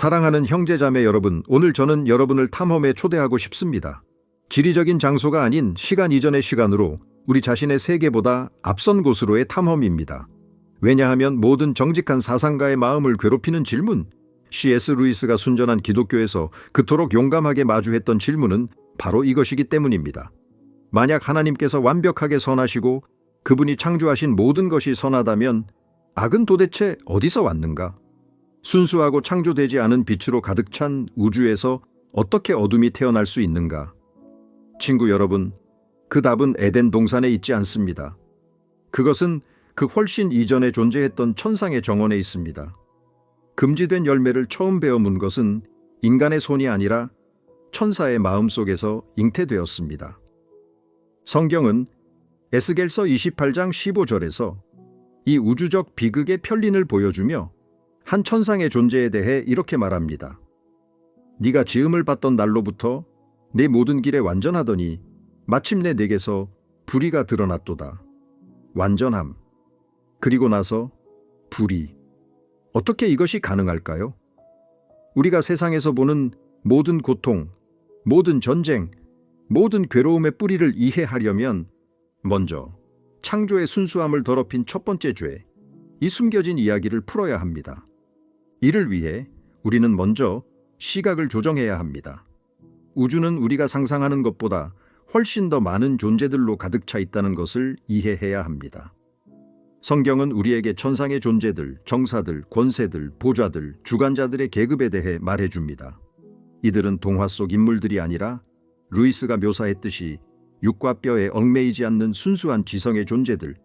사랑하는 형제자매 여러분, 오늘 저는 여러분을 탐험에 초대하고 싶습니다. 지리적인 장소가 아닌 시간 이전의 시간으로 우리 자신의 세계보다 앞선 곳으로의 탐험입니다. 왜냐하면 모든 정직한 사상가의 마음을 괴롭히는 질문, C.S. 루이스가 순전한 기독교에서 그토록 용감하게 마주했던 질문은 바로 이것이기 때문입니다. 만약 하나님께서 완벽하게 선하시고 그분이 창조하신 모든 것이 선하다면 악은 도대체 어디서 왔는가? 순수하고 창조되지 않은 빛으로 가득 찬 우주에서 어떻게 어둠이 태어날 수 있는가? 친구 여러분, 그 답은 에덴 동산에 있지 않습니다. 그것은 그 훨씬 이전에 존재했던 천상의 정원에 있습니다. 금지된 열매를 처음 베어 문 것은 인간의 손이 아니라 천사의 마음 속에서 잉태되었습니다. 성경은 에스겔서 28장 15절에서 이 우주적 비극의 편린을 보여주며 한 천상의 존재에 대해 이렇게 말합니다. 네가 지음을 받던 날로부터 내 모든 길에 완전하더니 마침내 내게서 불의가 드러났도다. 완전함. 그리고 나서 불의. 어떻게 이것이 가능할까요? 우리가 세상에서 보는 모든 고통, 모든 전쟁, 모든 괴로움의 뿌리를 이해하려면 먼저 창조의 순수함을 더럽힌 첫 번째 죄, 이 숨겨진 이야기를 풀어야 합니다. 이를 위해 우리는 먼저 시각을 조정해야 합니다. 우주는 우리가 상상하는 것보다 훨씬 더 많은 존재들로 가득 차 있다는 것을 이해해야 합니다. 성경은 우리에게 천상의 존재들, 정사들, 권세들, 보좌들, 주관자들의 계급에 대해 말해줍니다. 이들은 동화 속 인물들이 아니라 루이스가 묘사했듯이 육과 뼈에 얽매이지 않는 순수한 지성의 존재들,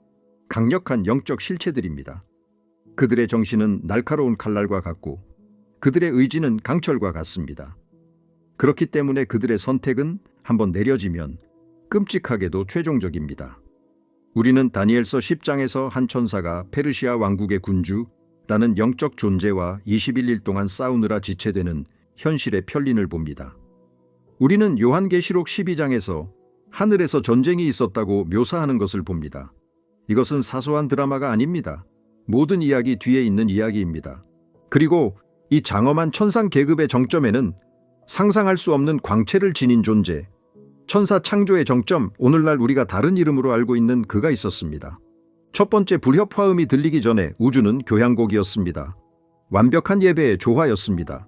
강력한 영적 실체들입니다. 그들의 정신은 날카로운 칼날과 같고 그들의 의지는 강철과 같습니다. 그렇기 때문에 그들의 선택은 한번 내려지면 끔찍하게도 최종적입니다. 우리는 다니엘서 10장에서 한 천사가 페르시아 왕국의 군주라는 영적 존재와 21일 동안 싸우느라 지체되는 현실의 편린을 봅니다. 우리는 요한계시록 12장에서 하늘에서 전쟁이 있었다고 묘사하는 것을 봅니다. 이것은 사소한 드라마가 아닙니다. 모든 이야기 뒤에 있는 이야기입니다. 그리고 이 장엄한 천상 계급의 정점에는 상상할 수 없는 광채를 지닌 존재, 천사 창조의 정점, 오늘날 우리가 다른 이름으로 알고 있는 그가 있었습니다. 첫 번째 불협 화음이 들리기 전에 우주는 교향곡이었습니다. 완벽한 예배의 조화였습니다.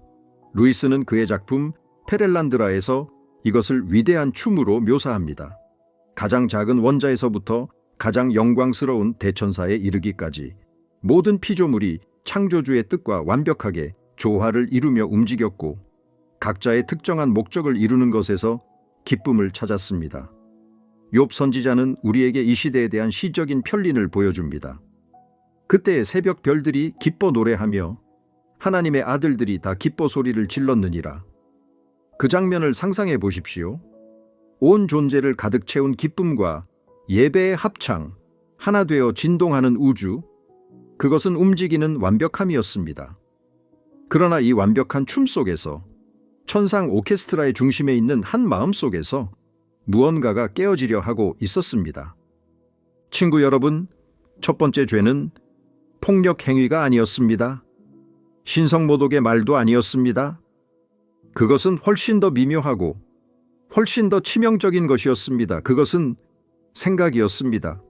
루이스는 그의 작품 페렐란드라에서 이것을 위대한 춤으로 묘사합니다. 가장 작은 원자에서부터 가장 영광스러운 대천사에 이르기까지 모든 피조물이 창조주의 뜻과 완벽하게 조화를 이루며 움직였고 각자의 특정한 목적을 이루는 것에서 기쁨을 찾았습니다. 욥 선지자는 우리에게 이 시대에 대한 시적인 편린을 보여줍니다. 그때의 새벽 별들이 기뻐 노래하며 하나님의 아들들이 다 기뻐 소리를 질렀느니라. 그 장면을 상상해 보십시오. 온 존재를 가득 채운 기쁨과 예배의 합창, 하나 되어 진동하는 우주, 그것은 움직이는 완벽함이었습니다. 그러나 이 완벽한 춤 속에서 천상 오케스트라의 중심에 있는 한 마음 속에서 무언가가 깨어지려 하고 있었습니다. 친구 여러분, 첫 번째 죄는 폭력 행위가 아니었습니다. 신성모독의 말도 아니었습니다. 그것은 훨씬 더 미묘하고 훨씬 더 치명적인 것이었습니다. 그것은 생각이었습니다.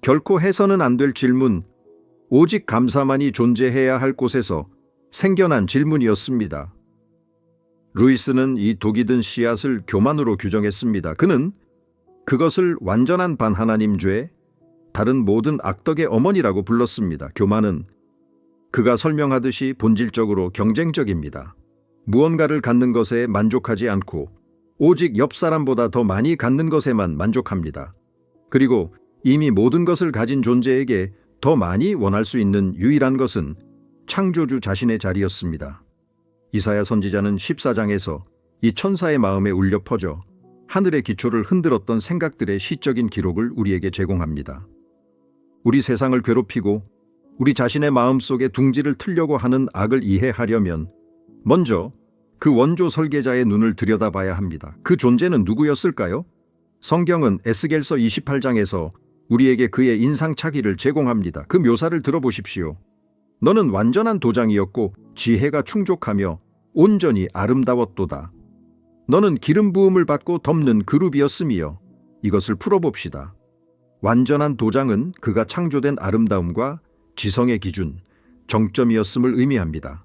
결코 해서는 안 될 질문, 오직 감사만이 존재해야 할 곳에서 생겨난 질문이었습니다. 루이스는 이 독이 든 씨앗을 교만으로 규정했습니다. 그는 그것을 완전한 반 하나님 죄, 다른 모든 악덕의 어머니라고 불렀습니다. 교만은 그가 설명하듯이 본질적으로 경쟁적입니다. 무언가를 갖는 것에 만족하지 않고 오직 옆 사람보다 더 많이 갖는 것에만 만족합니다. 그리고 이미 모든 것을 가진 존재에게 더 많이 원할 수 있는 유일한 것은 창조주 자신의 자리였습니다. 이사야 선지자는 14장에서 이 천사의 마음에 울려 퍼져 하늘의 기초를 흔들었던 생각들의 시적인 기록을 우리에게 제공합니다. 우리 세상을 괴롭히고 우리 자신의 마음 속에 둥지를 틀려고 하는 악을 이해하려면 먼저 그 원조 설계자의 눈을 들여다봐야 합니다. 그 존재는 누구였을까요? 성경은 에스겔서 28장에서 우리에게 그의 인상착의를 제공합니다. 그 묘사를 들어보십시오. 너는 완전한 도장이었고 지혜가 충족하며 온전히 아름다웠도다. 너는 기름 부음을 받고 덮는 그룹이었음이여. 이것을 풀어봅시다. 완전한 도장은 그가 창조된 아름다움과 지성의 기준, 정점이었음을 의미합니다.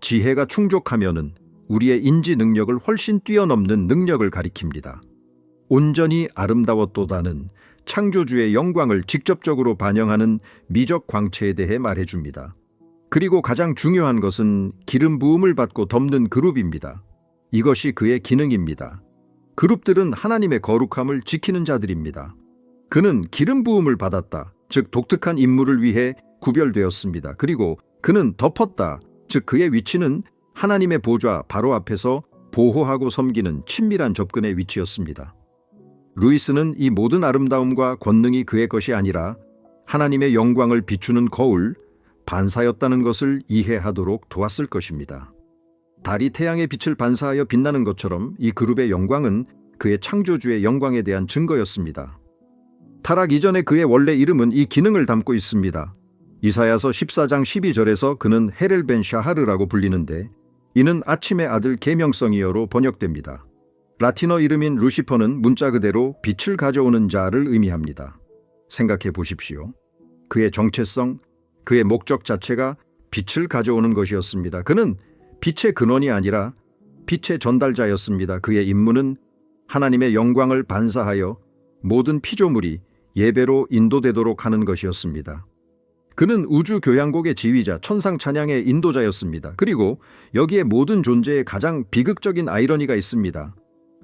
지혜가 충족하면은 우리의 인지 능력을 훨씬 뛰어넘는 능력을 가리킵니다. 온전히 아름다웠도다는 창조주의 영광을 직접적으로 반영하는 미적 광채에 대해 말해줍니다. 그리고 가장 중요한 것은 기름 부음을 받고 덮는 그룹입니다. 이것이 그의 기능입니다. 그룹들은 하나님의 거룩함을 지키는 자들입니다. 그는 기름 부음을 받았다. 즉 독특한 임무를 위해 구별되었습니다. 그리고 그는 덮었다. 즉 그의 위치는 하나님의 보좌 바로 앞에서 보호하고 섬기는 친밀한 접근의 위치였습니다. 루이스는 이 모든 아름다움과 권능이 그의 것이 아니라 하나님의 영광을 비추는 거울, 반사였다는 것을 이해하도록 도왔을 것입니다. 달이 태양의 빛을 반사하여 빛나는 것처럼 이 그룹의 영광은 그의 창조주의 영광에 대한 증거였습니다. 타락 이전의 그의 원래 이름은 이 기능을 담고 있습니다. 이사야서 14장 12절에서 그는 헤렐벤 샤하르라고 불리는데 이는 아침의 아들 계명성이여로 번역됩니다. 라틴어 이름인 루시퍼는 문자 그대로 빛을 가져오는 자를 의미합니다. 생각해 보십시오. 그의 정체성, 그의 목적 자체가 빛을 가져오는 것이었습니다. 그는 빛의 근원이 아니라 빛의 전달자였습니다. 그의 임무는 하나님의 영광을 반사하여 모든 피조물이 예배로 인도되도록 하는 것이었습니다. 그는 우주 교향곡의 지휘자, 천상 찬양의 인도자였습니다. 그리고 여기에 모든 존재의 가장 비극적인 아이러니가 있습니다.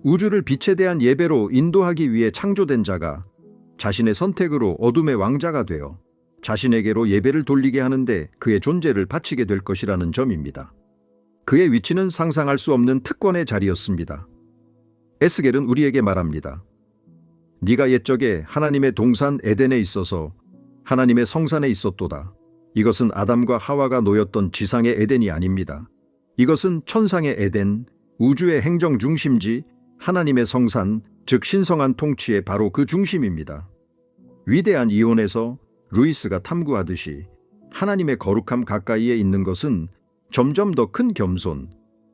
우주를 빛에 대한 예배로 인도하기 위해 창조된 자가 자신의 선택으로 어둠의 왕자가 되어 자신에게로 예배를 돌리게 하는데 그의 존재를 바치게 될 것이라는 점입니다. 그의 위치는 상상할 수 없는 특권의 자리였습니다. 에스겔은 우리에게 말합니다. 네가 옛적에 하나님의 동산 에덴에 있어서 하나님의 성산에 있었도다. 이것은 아담과 하와가 놓였던 지상의 에덴이 아닙니다. 이것은 천상의 에덴, 우주의 행정 중심지, 하나님의 성산, 즉 신성한 통치의 바로 그 중심입니다. 위대한 이혼에서 루이스가 탐구하듯이 하나님의 거룩함 가까이에 있는 것은 점점 더 큰 겸손,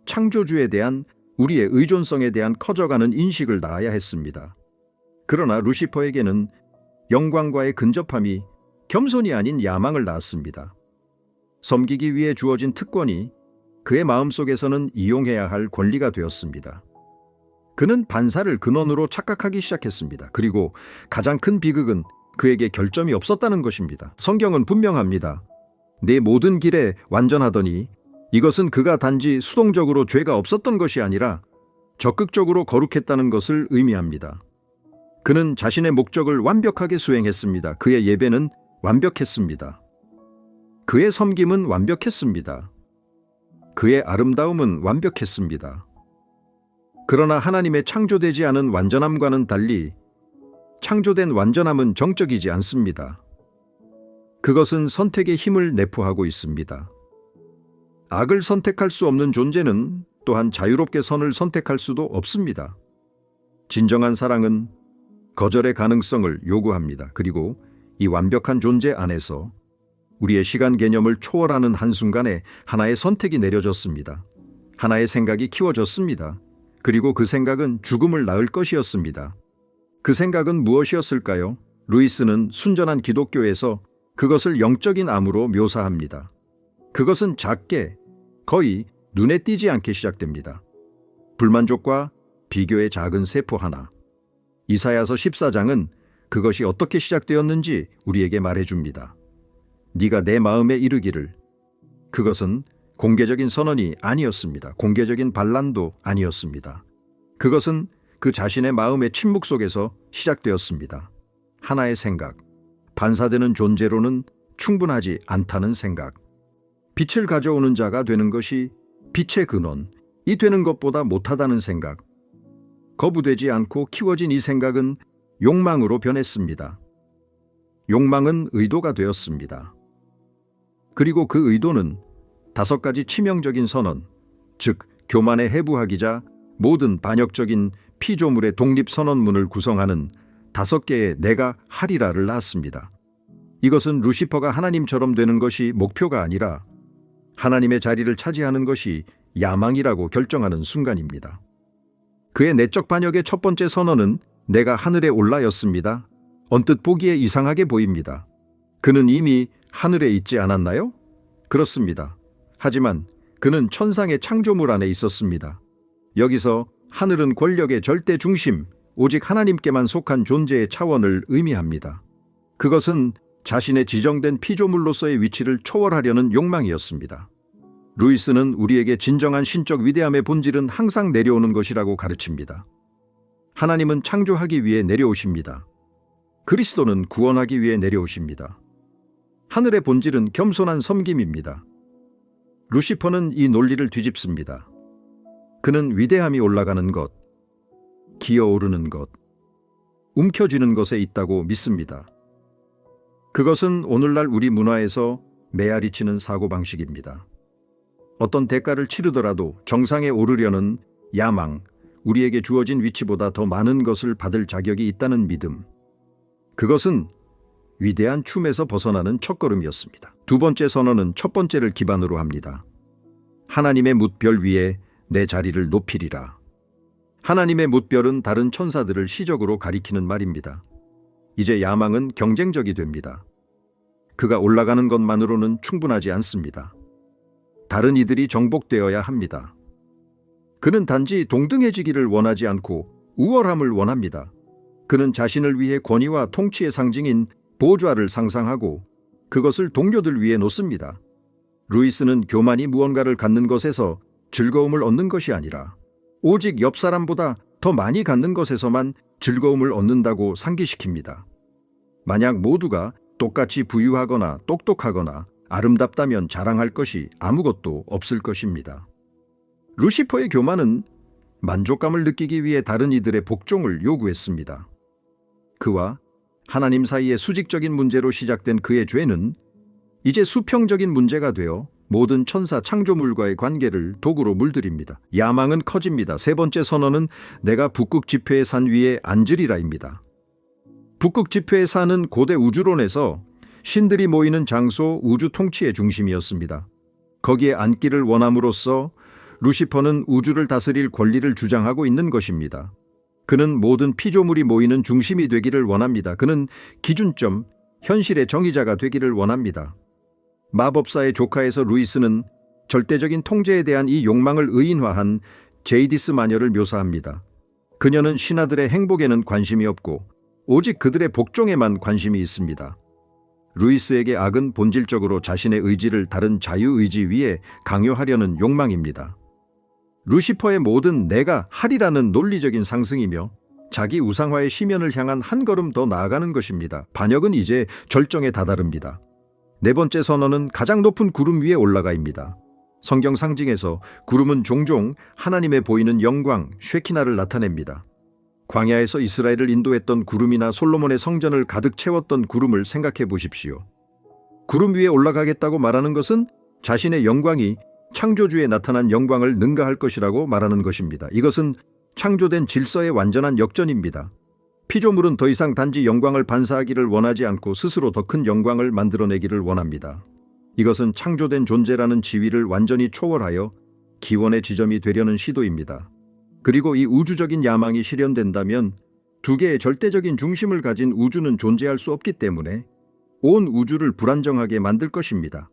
창조주에 대한 우리의 의존성에 대한 커져가는 인식을 낳아야 했습니다. 그러나 루시퍼에게는 영광과의 근접함이 겸손이 아닌 야망을 낳았습니다. 섬기기 위해 주어진 특권이 그의 마음속에서는 이용해야 할 권리가 되었습니다. 그는 반사를 근원으로 착각하기 시작했습니다. 그리고 가장 큰 비극은 그에게 결점이 없었다는 것입니다. 성경은 분명합니다. 내 모든 길에 완전하더니 이것은 그가 단지 수동적으로 죄가 없었던 것이 아니라 적극적으로 거룩했다는 것을 의미합니다. 그는 자신의 목적을 완벽하게 수행했습니다. 그의 예배는 완벽했습니다. 그의 섬김은 완벽했습니다. 그의 아름다움은 완벽했습니다. 그러나 하나님의 창조되지 않은 완전함과는 달리 창조된 완전함은 정적이지 않습니다. 그것은 선택의 힘을 내포하고 있습니다. 악을 선택할 수 없는 존재는 또한 자유롭게 선을 선택할 수도 없습니다. 진정한 사랑은 거절의 가능성을 요구합니다. 그리고 이 완벽한 존재 안에서 우리의 시간 개념을 초월하는 한순간에 하나의 선택이 내려졌습니다. 하나의 생각이 키워졌습니다. 그리고 그 생각은 죽음을 낳을 것이었습니다. 그 생각은 무엇이었을까요? 루이스는 순전한 기독교에서 그것을 영적인 암으로 묘사합니다. 그것은 작게, 거의 눈에 띄지 않게 시작됩니다. 불만족과 비교의 작은 세포 하나. 이사야서 14장은 그것이 어떻게 시작되었는지 우리에게 말해줍니다. 네가 내 마음에 이르기를 그것은 공개적인 선언이 아니었습니다. 공개적인 반란도 아니었습니다. 그것은 그 자신의 마음의 침묵 속에서 시작되었습니다. 하나의 생각, 반사되는 존재로는 충분하지 않다는 생각. 빛을 가져오는 자가 되는 것이 빛의 근원, 이 되는 것보다 못하다는 생각. 거부되지 않고 키워진 이 생각은 욕망으로 변했습니다. 욕망은 의도가 되었습니다. 그리고 그 의도는 다섯 가지 치명적인 선언, 즉 교만에 해부하기자 모든 반역적인 피조물의 독립 선언문을 구성하는 다섯 개의 내가 하리라를 낳았습니다. 이것은 루시퍼가 하나님처럼 되는 것이 목표가 아니라 하나님의 자리를 차지하는 것이 야망이라고 결정하는 순간입니다. 그의 내적 반역의 첫 번째 선언은 내가 하늘에 올라였습니다. 언뜻 보기에 이상하게 보입니다. 그는 이미 하늘에 있지 않았나요? 그렇습니다. 하지만 그는 천상의 창조물 안에 있었습니다. 여기서 하늘은 권력의 절대 중심, 오직 하나님께만 속한 존재의 차원을 의미합니다. 그것은 자신의 지정된 피조물로서의 위치를 초월하려는 욕망이었습니다. 루이스는 우리에게 진정한 신적 위대함의 본질은 항상 내려오는 것이라고 가르칩니다. 하나님은 창조하기 위해 내려오십니다. 그리스도는 구원하기 위해 내려오십니다. 하늘의 본질은 겸손한 섬김입니다. 루시퍼는 이 논리를 뒤집습니다. 그는 위대함이 올라가는 것, 기어오르는 것, 움켜쥐는 것에 있다고 믿습니다. 그것은 오늘날 우리 문화에서 메아리 치는 사고방식입니다. 어떤 대가를 치르더라도 정상에 오르려는 야망, 우리에게 주어진 위치보다 더 많은 것을 받을 자격이 있다는 믿음. 그것은 위대한 춤에서 벗어나는 첫걸음이었습니다. 두 번째 선언은 첫 번째를 기반으로 합니다. 하나님의 뭇별 위에 내 자리를 높이리라. 하나님의 뭇별은 다른 천사들을 시적으로 가리키는 말입니다. 이제 야망은 경쟁적이 됩니다. 그가 올라가는 것만으로는 충분하지 않습니다. 다른 이들이 정복되어야 합니다. 그는 단지 동등해지기를 원하지 않고 우월함을 원합니다. 그는 자신을 위해 권위와 통치의 상징인 보좌를 상상하고 그것을 동료들 위해 놓습니다. 루이스는 교만이 무언가를 갖는 것에서 즐거움을 얻는 것이 아니라 오직 옆 사람보다 더 많이 갖는 것에서만 즐거움을 얻는다고 상기시킵니다. 만약 모두가 똑같이 부유하거나 똑똑하거나 아름답다면 자랑할 것이 아무것도 없을 것입니다. 루시퍼의 교만은 만족감을 느끼기 위해 다른 이들의 복종을 요구했습니다. 그와 하나님 사이의 수직적인 문제로 시작된 그의 죄는 이제 수평적인 문제가 되어 모든 천사 창조물과의 관계를 도구로 물들입니다. 야망은 커집니다. 세 번째 선언은 내가 북극 지폐의 산 위에 앉으리라입니다. 북극 지폐의 산은 고대 우주론에서 신들이 모이는 장소 우주 통치의 중심이었습니다. 거기에 앉기를 원함으로써 루시퍼는 우주를 다스릴 권리를 주장하고 있는 것입니다. 그는 모든 피조물이 모이는 중심이 되기를 원합니다. 그는 기준점, 현실의 정의자가 되기를 원합니다. 마법사의 조카에서 루이스는 절대적인 통제에 대한 이 욕망을 의인화한 제이디스 마녀를 묘사합니다. 그녀는 신하들의 행복에는 관심이 없고 오직 그들의 복종에만 관심이 있습니다. 루이스에게 악은 본질적으로 자신의 의지를 다른 자유의지 위에 강요하려는 욕망입니다. 루시퍼의 모든 내가 하리라는 논리적인 상승이며 자기 우상화의 심연을 향한 한 걸음 더 나아가는 것입니다. 반역은 이제 절정에 다다릅니다. 네 번째 선언은 가장 높은 구름 위에 올라가입니다. 성경 상징에서 구름은 종종 하나님의 보이는 영광, 쉐키나를 나타냅니다. 광야에서 이스라엘을 인도했던 구름이나 솔로몬의 성전을 가득 채웠던 구름을 생각해 보십시오. 구름 위에 올라가겠다고 말하는 것은 자신의 영광이 창조주에 나타난 영광을 능가할 것이라고 말하는 것입니다. 이것은 창조된 질서의 완전한 역전입니다. 피조물은 더 이상 단지 영광을 반사하기를 원하지 않고 스스로 더 큰 영광을 만들어내기를 원합니다. 이것은 창조된 존재라는 지위를 완전히 초월하여 기원의 지점이 되려는 시도입니다. 그리고 이 우주적인 야망이 실현된다면 두 개의 절대적인 중심을 가진 우주는 존재할 수 없기 때문에 온 우주를 불안정하게 만들 것입니다.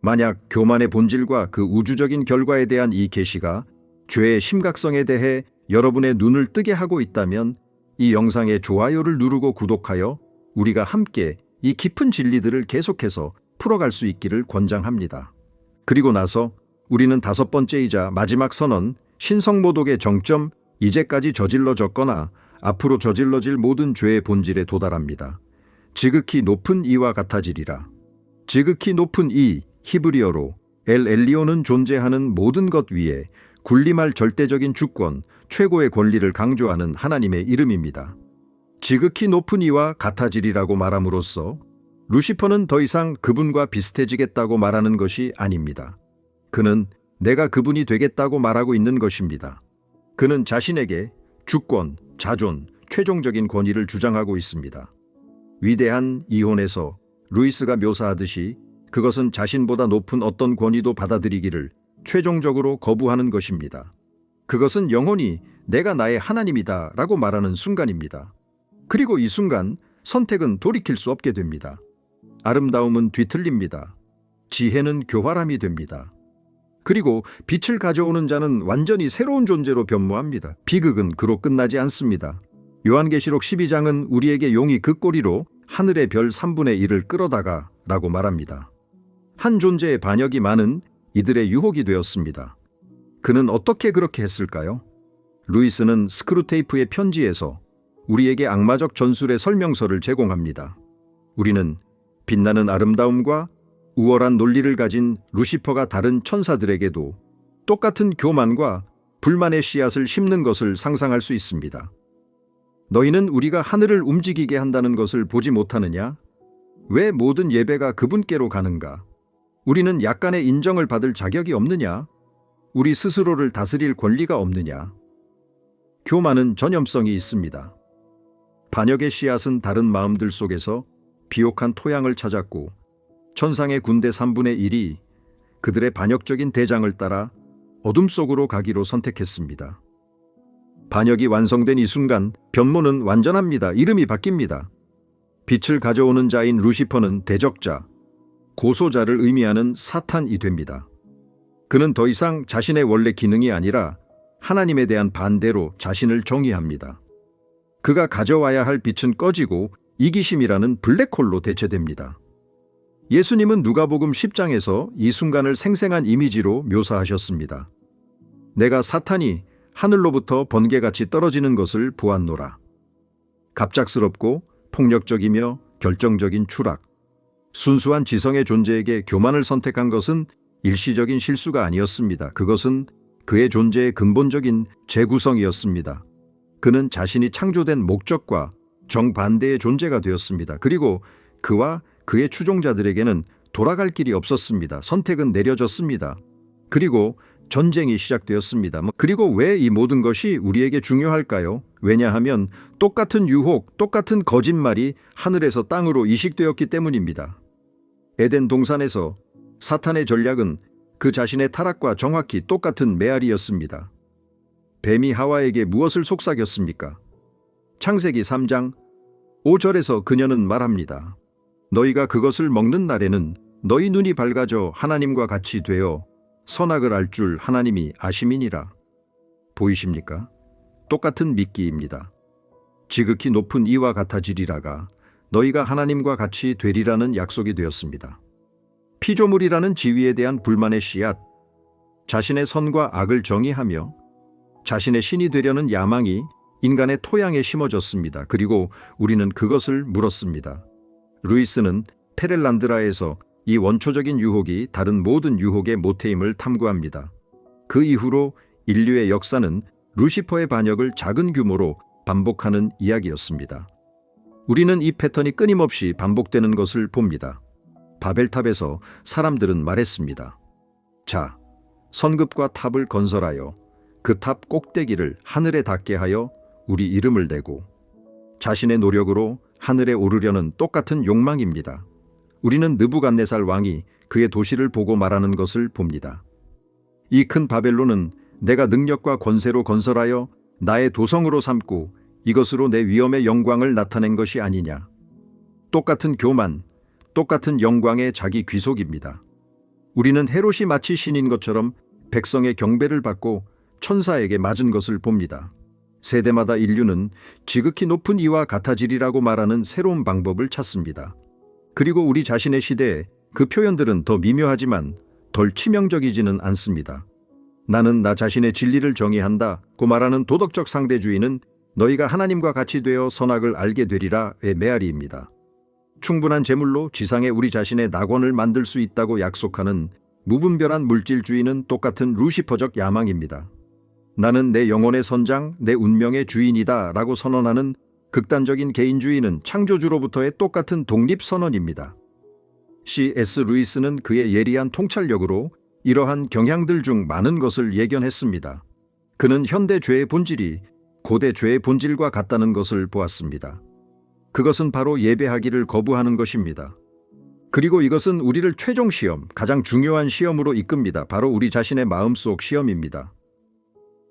만약 교만의 본질과 그 우주적인 결과에 대한 이 계시가 죄의 심각성에 대해 여러분의 눈을 뜨게 하고 있다면 이 영상에 좋아요를 누르고 구독하여 우리가 함께 이 깊은 진리들을 계속해서 풀어갈 수 있기를 권장합니다. 그리고 나서 우리는 다섯 번째이자 마지막 선언, 신성모독의 정점, 이제까지 저질러졌거나 앞으로 저질러질 모든 죄의 본질에 도달합니다. 지극히 높은 이와 같아지리라. 지극히 높은 이, 히브리어로 엘 엘리오는 존재하는 모든 것 위에 군림할 절대적인 주권, 최고의 권리를 강조하는 하나님의 이름입니다. 지극히 높은 이와 같아지리라고 말함으로써 루시퍼는 더 이상 그분과 비슷해지겠다고 말하는 것이 아닙니다. 그는 내가 그분이 되겠다고 말하고 있는 것입니다. 그는 자신에게 주권, 자존, 최종적인 권위를 주장하고 있습니다. 위대한 이혼에서 루이스가 묘사하듯이 그것은 자신보다 높은 어떤 권위도 받아들이기를 최종적으로 거부하는 것입니다. 그것은 영혼이 내가 나의 하나님이다 라고 말하는 순간입니다. 그리고 이 순간 선택은 돌이킬 수 없게 됩니다. 아름다움은 뒤틀립니다. 지혜는 교활함이 됩니다. 그리고 빛을 가져오는 자는 완전히 새로운 존재로 변모합니다. 비극은 그로 끝나지 않습니다. 요한계시록 12장은 우리에게 용이 그 꼬리로 하늘의 별 3분의 1을 끌어다가 라고 말합니다. 한 존재의 반역이 많은 이들의 유혹이 되었습니다. 그는 어떻게 그렇게 했을까요? 루이스는 스크루테이프의 편지에서 우리에게 악마적 전술의 설명서를 제공합니다. 우리는 빛나는 아름다움과 우월한 논리를 가진 루시퍼가 다른 천사들에게도 똑같은 교만과 불만의 씨앗을 심는 것을 상상할 수 있습니다. 너희는 우리가 하늘을 움직이게 한다는 것을 보지 못하느냐? 왜 모든 예배가 그분께로 가는가? 우리는 약간의 인정을 받을 자격이 없느냐? 우리 스스로를 다스릴 권리가 없느냐? 교만은 전염성이 있습니다. 반역의 씨앗은 다른 마음들 속에서 비옥한 토양을 찾았고 천상의 군대 3분의 1이 그들의 반역적인 대장을 따라 어둠 속으로 가기로 선택했습니다. 반역이 완성된 이 순간 변모는 완전합니다. 이름이 바뀝니다. 빛을 가져오는 자인 루시퍼는 대적자, 고소자를 의미하는 사탄이 됩니다. 그는 더 이상 자신의 원래 기능이 아니라 하나님에 대한 반대로 자신을 정의합니다. 그가 가져와야 할 빛은 꺼지고 이기심이라는 블랙홀로 대체됩니다. 예수님은 누가복음 10장에서 이 순간을 생생한 이미지로 묘사하셨습니다. 내가 사탄이 하늘로부터 번개같이 떨어지는 것을 보았노라. 갑작스럽고 폭력적이며 결정적인 추락. 순수한 지성의 존재에게 교만을 선택한 것은 일시적인 실수가 아니었습니다. 그것은 그의 존재의 근본적인 재구성이었습니다. 그는 자신이 창조된 목적과 정반대의 존재가 되었습니다. 그리고 그와 그의 추종자들에게는 돌아갈 길이 없었습니다. 선택은 내려졌습니다. 그리고 전쟁이 시작되었습니다. 뭐, 그리고 왜 이 모든 것이 우리에게 중요할까요? 왜냐하면 똑같은 유혹, 똑같은 거짓말이 하늘에서 땅으로 이식되었기 때문입니다. 에덴 동산에서 사탄의 전략은 그 자신의 타락과 정확히 똑같은 메아리였습니다. 뱀이 하와에게 무엇을 속삭였습니까? 창세기 3장 5절에서 그녀는 말합니다. 너희가 그것을 먹는 날에는 너희 눈이 밝아져 하나님과 같이 되어 선악을 알 줄 하나님이 아심이니라. 보이십니까? 똑같은 미끼입니다. 지극히 높은 이와 같아지리라가 너희가 하나님과 같이 되리라는 약속이 되었습니다. 피조물이라는 지위에 대한 불만의 씨앗, 자신의 선과 악을 정의하며 자신의 신이 되려는 야망이 인간의 토양에 심어졌습니다. 그리고 우리는 그것을 물었습니다. 루이스는 페렐란드라에서 이 원초적인 유혹이 다른 모든 유혹의 모태임을 탐구합니다. 그 이후로 인류의 역사는 루시퍼의 반역을 작은 규모로 반복하는 이야기였습니다. 우리는 이 패턴이 끊임없이 반복되는 것을 봅니다. 바벨탑에서 사람들은 말했습니다. 자, 선급과 탑을 건설하여 그 탑 꼭대기를 하늘에 닿게 하여 우리 이름을 내고 자신의 노력으로 하늘에 오르려는 똑같은 욕망입니다. 우리는 느부갓네살 왕이 그의 도시를 보고 말하는 것을 봅니다. 이 큰 바벨론은 내가 능력과 권세로 건설하여 나의 도성으로 삼고 이것으로 내 위엄의 영광을 나타낸 것이 아니냐. 똑같은 교만, 똑같은 영광의 자기 귀속입니다. 우리는 헤롯이 마치 신인 것처럼 백성의 경배를 받고 천사에게 맞은 것을 봅니다. 세대마다 인류는 지극히 높은 이와 같아지리라고 말하는 새로운 방법을 찾습니다. 그리고 우리 자신의 시대에 그 표현들은 더 미묘하지만 덜 치명적이지는 않습니다. 나는 나 자신의 진리를 정의한다고 말하는 도덕적 상대주의는 너희가 하나님과 같이 되어 선악을 알게 되리라의 메아리입니다. 충분한 재물로 지상에 우리 자신의 낙원을 만들 수 있다고 약속하는 무분별한 물질주의는 똑같은 루시퍼적 야망입니다. 나는 내 영혼의 선장, 내 운명의 주인이다 라고 선언하는 극단적인 개인주의는 창조주로부터의 똑같은 독립선언입니다. C.S. 루이스는 그의 예리한 통찰력으로 이러한 경향들 중 많은 것을 예견했습니다. 그는 현대 죄의 본질이 고대 죄의 본질과 같다는 것을 보았습니다. 그것은 바로 예배하기를 거부하는 것입니다. 그리고 이것은 우리를 최종 시험, 가장 중요한 시험으로 이끕니다. 바로 우리 자신의 마음속 시험입니다.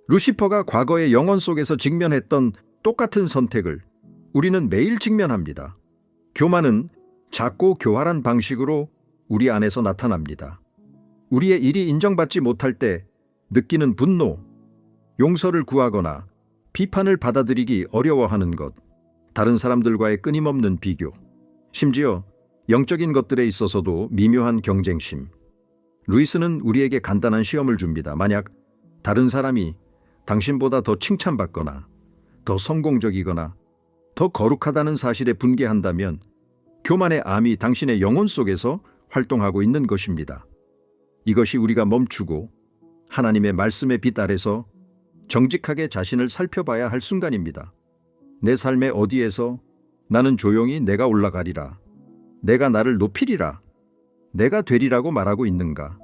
루시퍼가 과거의 영혼 속에서 직면했던 똑같은 선택을 우리는 매일 직면합니다. 교만은 작고 교활한 방식으로 우리 안에서 나타납니다. 우리의 일이 인정받지 못할 때 느끼는 분노, 용서를 구하거나 비판을 받아들이기 어려워하는 것, 다른 사람들과의 끊임없는 비교, 심지어 영적인 것들에 있어서도 미묘한 경쟁심. 루이스는 우리에게 간단한 시험을 줍니다. 만약 다른 사람이 당신보다 더 칭찬받거나 더 성공적이거나 더 거룩하다는 사실에 분개한다면 교만의 암이 당신의 영혼 속에서 활동하고 있는 것입니다. 이것이 우리가 멈추고 하나님의 말씀의 빛 아래서 정직하게 자신을 살펴봐야 할 순간입니다. 내 삶의 어디에서 나는 조용히 내가 올라가리라. 내가 나를 높이리라. 내가 되리라고 말하고 있는가?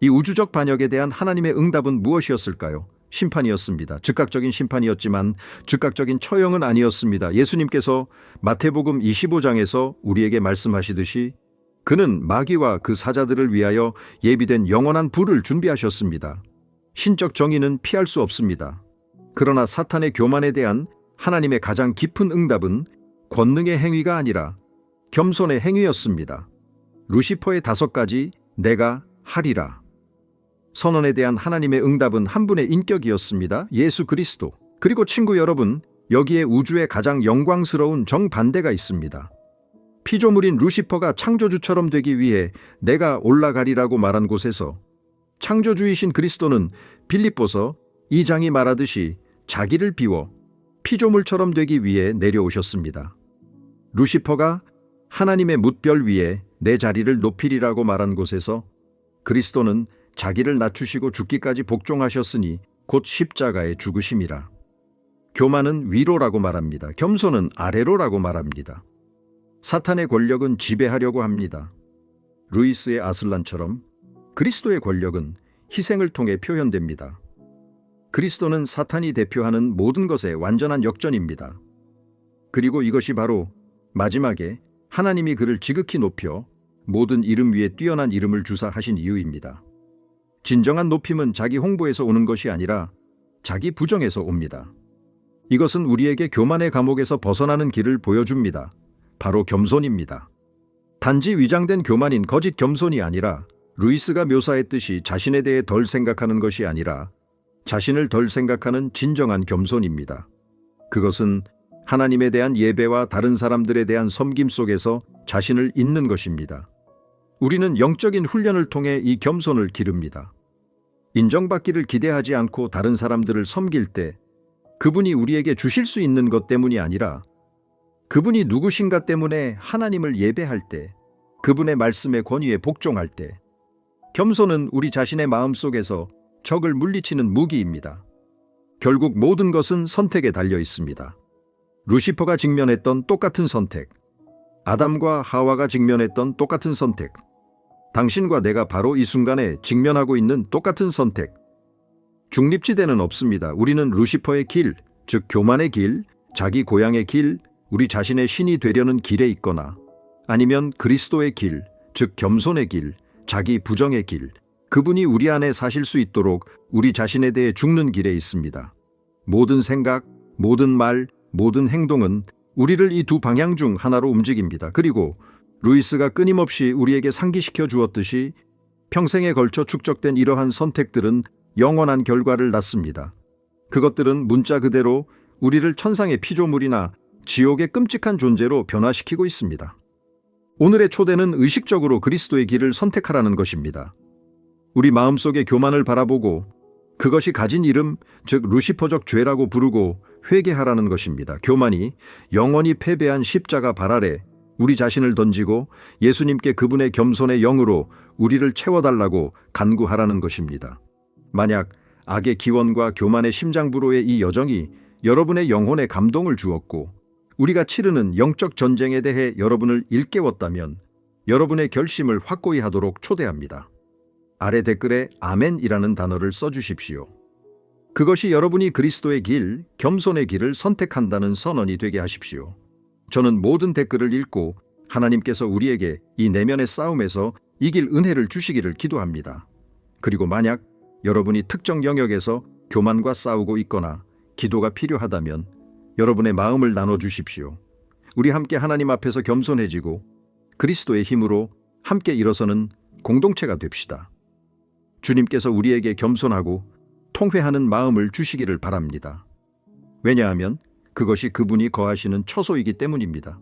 이 우주적 반역에 대한 하나님의 응답은 무엇이었을까요? 심판이었습니다. 즉각적인 심판이었지만 즉각적인 처형은 아니었습니다. 예수님께서 마태복음 25장에서 우리에게 말씀하시듯이 그는 마귀와 그 사자들을 위하여 예비된 영원한 불을 준비하셨습니다. 신적 정의는 피할 수 없습니다. 그러나 사탄의 교만에 대한 하나님의 가장 깊은 응답은 권능의 행위가 아니라 겸손의 행위였습니다. 루시퍼의 다섯 가지 내가 하리라. 선언에 대한 하나님의 응답은 한 분의 인격이었습니다. 예수 그리스도. 그리고 친구 여러분, 여기에 우주의 가장 영광스러운 정반대가 있습니다. 피조물인 루시퍼가 창조주처럼 되기 위해 내가 올라가리라고 말한 곳에서 창조주이신 그리스도는 빌립보서 2장이 말하듯이 자기를 비워 피조물처럼 되기 위해 내려오셨습니다. 루시퍼가 하나님의 뭇별 위에 내 자리를 높이리라고 말한 곳에서 그리스도는 자기를 낮추시고 죽기까지 복종하셨으니 곧 십자가의 죽으심이라. 교만은 위로라고 말합니다. 겸손은 아래로라고 말합니다. 사탄의 권력은 지배하려고 합니다. 루이스의 아슬란처럼 그리스도의 권력은 희생을 통해 표현됩니다. 그리스도는 사탄이 대표하는 모든 것의 완전한 역전입니다. 그리고 이것이 바로 마지막에 하나님이 그를 지극히 높여 모든 이름 위에 뛰어난 이름을 주사하신 이유입니다. 진정한 높임은 자기 홍보에서 오는 것이 아니라 자기 부정에서 옵니다. 이것은 우리에게 교만의 감옥에서 벗어나는 길을 보여줍니다. 바로 겸손입니다. 단지 위장된 교만인 거짓 겸손이 아니라 루이스가 묘사했듯이 자신에 대해 덜 생각하는 것이 아니라 자신을 덜 생각하는 진정한 겸손입니다. 그것은 하나님에 대한 예배와 다른 사람들에 대한 섬김 속에서 자신을 잇는 것입니다. 우리는 영적인 훈련을 통해 이 겸손을 기릅니다. 인정받기를 기대하지 않고 다른 사람들을 섬길 때 그분이 우리에게 주실 수 있는 것 때문이 아니라 그분이 누구신가 때문에 하나님을 예배할 때 그분의 말씀의 권위에 복종할 때 겸손은 우리 자신의 마음 속에서 적을 물리치는 무기입니다. 결국 모든 것은 선택에 달려 있습니다. 루시퍼가 직면했던 똑같은 선택, 아담과 하와가 직면했던 똑같은 선택, 당신과 내가 바로 이 순간에 직면하고 있는 똑같은 선택. 중립지대는 없습니다. 우리는 루시퍼의 길, 즉 교만의 길, 자기 고향의 길, 우리 자신의 신이 되려는 길에 있거나 아니면 그리스도의 길, 즉 겸손의 길, 자기 부정의 길, 그분이 우리 안에 사실 수 있도록 우리 자신에 대해 죽는 길에 있습니다. 모든 생각, 모든 말, 모든 행동은 우리를 이 두 방향 중 하나로 움직입니다. 그리고 루이스가 끊임없이 우리에게 상기시켜 주었듯이 평생에 걸쳐 축적된 이러한 선택들은 영원한 결과를 낳습니다. 그것들은 문자 그대로 우리를 천상의 피조물이나 지옥의 끔찍한 존재로 변화시키고 있습니다. 오늘의 초대는 의식적으로 그리스도의 길을 선택하라는 것입니다. 우리 마음속의 교만을 바라보고 그것이 가진 이름, 즉 루시퍼적 죄라고 부르고 회개하라는 것입니다. 교만이 영원히 패배한 십자가 발 아래 우리 자신을 던지고 예수님께 그분의 겸손의 영으로 우리를 채워달라고 간구하라는 것입니다. 만약 악의 기원과 교만의 심장부로의 이 여정이 여러분의 영혼에 감동을 주었고 우리가 치르는 영적 전쟁에 대해 여러분을 일깨웠다면 여러분의 결심을 확고히 하도록 초대합니다. 아래 댓글에 아멘이라는 단어를 써주십시오. 그것이 여러분이 그리스도의 길, 겸손의 길을 선택한다는 선언이 되게 하십시오. 저는 모든 댓글을 읽고 하나님께서 우리에게 이 내면의 싸움에서 이길 은혜를 주시기를 기도합니다. 그리고 만약 여러분이 특정 영역에서 교만과 싸우고 있거나 기도가 필요하다면 여러분의 마음을 나눠 주십시오. 우리 함께 하나님 앞에서 겸손해지고 그리스도의 힘으로 함께 일어서는 공동체가 됩시다. 주님께서 우리에게 겸손하고 통회하는 마음을 주시기를 바랍니다. 왜냐하면 그것이 그분이 거하시는 처소이기 때문입니다.